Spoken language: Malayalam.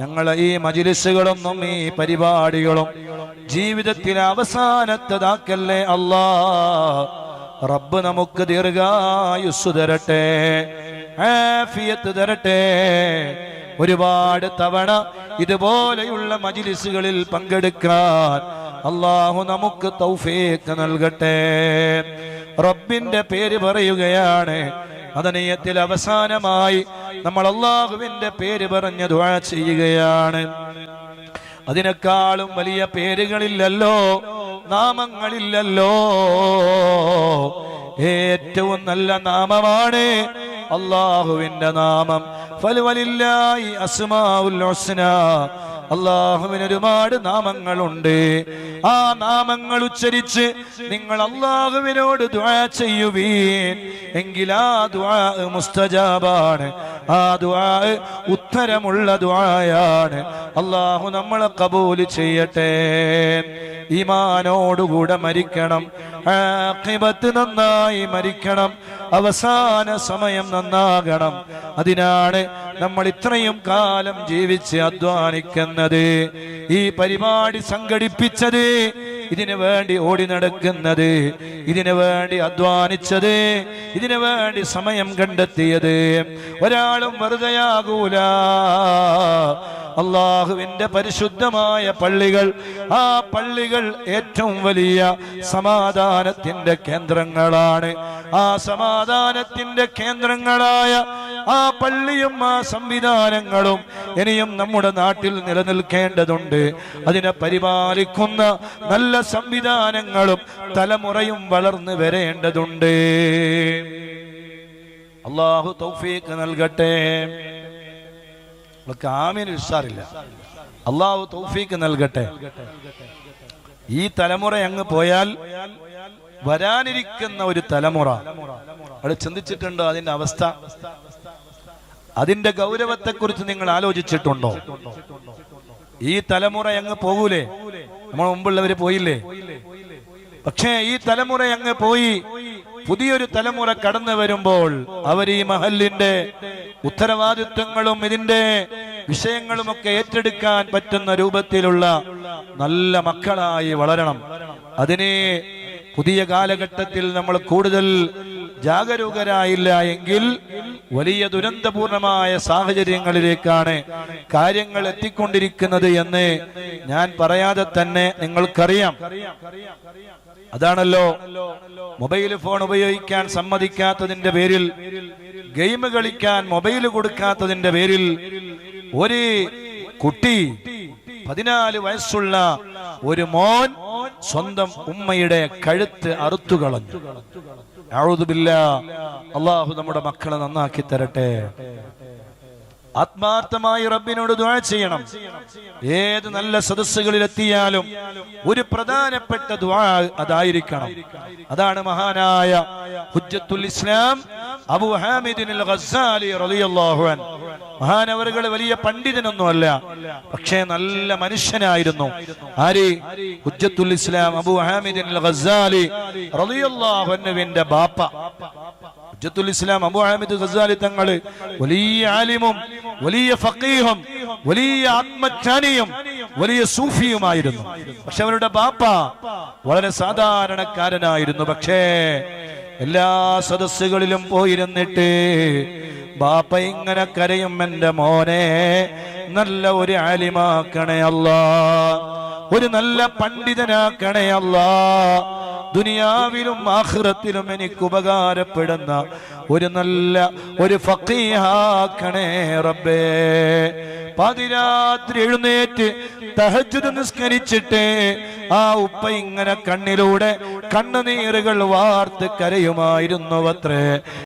ഞങ്ങളെ ഈ മജിലിസുകളൊന്നും ഈ പരിപാടികളും ജീവിതത്തിലെ അവസാനത്തതാക്കല്ലേ അല്ലാ. റബ്ബ് നമുക്ക് ദീർഘായുസ് തരട്ടെ ആഫിയത്ത് തരട്ടെ. ഒരുപാട് തവണ ഇതുപോലെയുള്ള മജിലിസുകളിൽ പങ്കെടുക്കാൻ അള്ളാഹു നമുക്ക് തൗഫേക്ക് നൽകട്ടെ. റബ്ബിന്റെ പേര് പറയുകയാണ് അതനീയത്തിൽ അവസാനമായി നമ്മൾ അള്ളാഹുവിന്റെ പേര് പറഞ്ഞ ദുആ ചെയ്യുകയാണ്. അതിനേക്കാളും വലിയ പേരുകളില്ലല്ലോ നാമങ്ങളില്ലല്ലോ. ഏറ്റവും നല്ല നാമമാണ് അള്ളാഹുവിന്റെ നാമം. ഫലുവലില്ലായി അസ്മാഉൽ അള്ളാഹുവിന് ഒരുപാട് നാമങ്ങളുണ്ട്. ആ നാമങ്ങൾ ഉച്ചരിച്ച് നിങ്ങൾ അള്ളാഹുവിനോട് ദുആ ചെയ്യുവീൻ. എങ്കിൽ ആ ദുആ മുസ്തജാബാണ്. ആ ദുആ ഉത്തരമുള്ള ദുആയാണ്. അള്ളാഹു നമ്മളെ കബൂൽ ചെയ്യട്ടെ. ഈമാനോടുകൂടെ മരിക്കണം. ആഖിബത്ത് നന്നായി മരിക്കണം. അവസാന സമയം നന്നാകണം. അതിനാണ് നമ്മൾ ഇത്രയും കാലം ജീവിച്ച് അധ്വാനിക്കുന്നത്. ഈ പരിപാടി സംഘടിപ്പിച്ചത് ഇതിനു വേണ്ടി ഓടി നടക്കുന്നത് ഇതിനു വേണ്ടി അധ്വാനിച്ചത് ഇതിനു വേണ്ടി സമയം കണ്ടെത്തിയത്. ഒരാളും വെറുതെയാകൂല. അള്ളാഹുവിന്റെ പരിശുദ്ധമായ പള്ളികൾ ആ പള്ളികൾ ഏറ്റവും വലിയ സമാധാനത്തിന്റെ കേന്ദ്രങ്ങളാണ്. ആ സമാധാനത്തിന്റെ കേന്ദ്രങ്ങളായ ആ പള്ളിയും ആ സംവിധാനങ്ങളും ഇനിയും നമ്മുടെ നാട്ടിൽ നിലനിൽക്കേണ്ടതുണ്ട്. അതിനെ പരിപാലിക്കുന്ന നല്ല സംവിധാനങ്ങളും തലമുറയും വളർന്നു വരേണ്ടതുണ്ട്. അള്ളാഹു തൗഫീഖ് നൽകട്ടെ. നമുക്ക് ആമീൻ ഉഷാറില്ല. അള്ളാഹു തൗഫീക്ക് നൽകട്ടെ. ഈ തലമുറ അങ്ങ് പോയാൽ വരാനിരിക്കുന്ന ഒരു തലമുറ. അവിടെ ചിന്തിച്ചിട്ടുണ്ടോ അതിന്റെ അവസ്ഥ? അതിന്റെ ഗൗരവത്തെക്കുറിച്ച് നിങ്ങൾ ആലോചിച്ചിട്ടുണ്ടോ? ഈ തലമുറ അങ്ങ് പോകൂലേ? നമ്മൾ മുമ്പുള്ളവര് പോയില്ലേ? പക്ഷേ ഈ തലമുറ അങ്ങ് പോയി പുതിയൊരു തലമുറ കടന്നു വരുമ്പോൾ അവർ ഈ മഹലിന്റെ ഉത്തരവാദിത്വങ്ങളും ഇതിന്റെ വിഷയങ്ങളുമൊക്കെ ഏറ്റെടുക്കാൻ പറ്റുന്ന രൂപത്തിലുള്ള നല്ല മക്കളായി വളരണം. അതിനെ പുതിയ കാലഘട്ടത്തിൽ നമ്മൾ കൂടുതൽ ജാഗരൂകരായില്ല എങ്കിൽ വലിയ ദുരന്തപൂർണമായ സാഹചര്യങ്ങളിലേക്കാണ് കാര്യങ്ങൾ എത്തിക്കൊണ്ടിരിക്കുന്നത് എന്ന് ഞാൻ പറയാതെ തന്നെ നിങ്ങൾക്കറിയാം. അതാണല്ലോ മൊബൈൽ ഫോൺ ഉപയോഗിക്കാൻ സമ്മതിക്കാത്തതിന്റെ പേരിൽ ഗെയിം കളിക്കാൻ മൊബൈൽ കൊടുക്കാത്തതിന്റെ പേരിൽ ഒരു കുട്ടി പതിനാല് വയസ്സുള്ള ഒരു മോൻ സ്വന്തം ഉമ്മയുടെ കഴുത്ത് അറുത്തു കളഞ്ഞു അള്ളാഹു നമ്മുടെ മക്കളെ നന്നാക്കി തരട്ടെ. ആത്മാർത്ഥമായി റബ്ബിനോട് ദുആ ചെയ്യണം. ഏത് നല്ല സദസ്സുകളിൽ എത്തിയാലും ഒരു പ്രധാനപ്പെട്ട ദുആ അതായിരിക്കണം. അതാണ് മഹാനായ ഹുജ്ജത്തുൽ ഇസ്ലാം അബു ഹാമിദിൻ ഗസ്സാലി റളിയല്ലാഹു അൻ മഹാനവറുകൾ വലിയ പണ്ഡിതനൊന്നുമല്ല പക്ഷേ നല്ല മനുഷ്യനായിരുന്നു. ആര്? ഉജ്ജത്തുൽ ഇസ്ലാം അബു ഹാമിദിൻ ഗസ്സാലി റളിയല്ലാഹു അൻഹുവിന്റെ ബാപ്പ. ഉജ്ജത്തുൽ ഇസ്ലാം അബു ഹാമിദ് ഗസാലി തങ്ങൾ വലിയ ആലിമും വലിയ ഫക്കീഹും വലിയ ആത്മജ്ഞാനിയും വലിയ സൂഫിയുമായിരുന്നു. പക്ഷെ അവരുടെ ബാപ്പ വളരെ സാധാരണക്കാരനായിരുന്നു. പക്ഷേ എല്ലാ സദസ്സുകളിലും പോയിരുന്നിട്ട് ബാപ്പ ഇങ്ങനെ കരയും എന്റെ മോനെ നല്ല ഒരു ആലിമാക്കണേ അല്ല ഒരു നല്ല പണ്ഡിതനാക്കണേ അല്ലാ ദുനിയാവിലും ആഹ്റത്തിലും എനിക്ക് ഉപകാരപ്പെടുന്ന ഒരു നല്ല ഒരു ഫക്കീഹാക്കണേ റബ്ബേ. പാതിരാത്രി എഴുന്നേറ്റ് തഹജുദ് നിസ്കരിച്ചിട്ട് ആ ഉപ്പ ഇങ്ങനെ കണ്ണിലൂടെ കണ്ണുനീറുകൾ വാർത്ത് കരയുമായിരുന്നു അത്രേ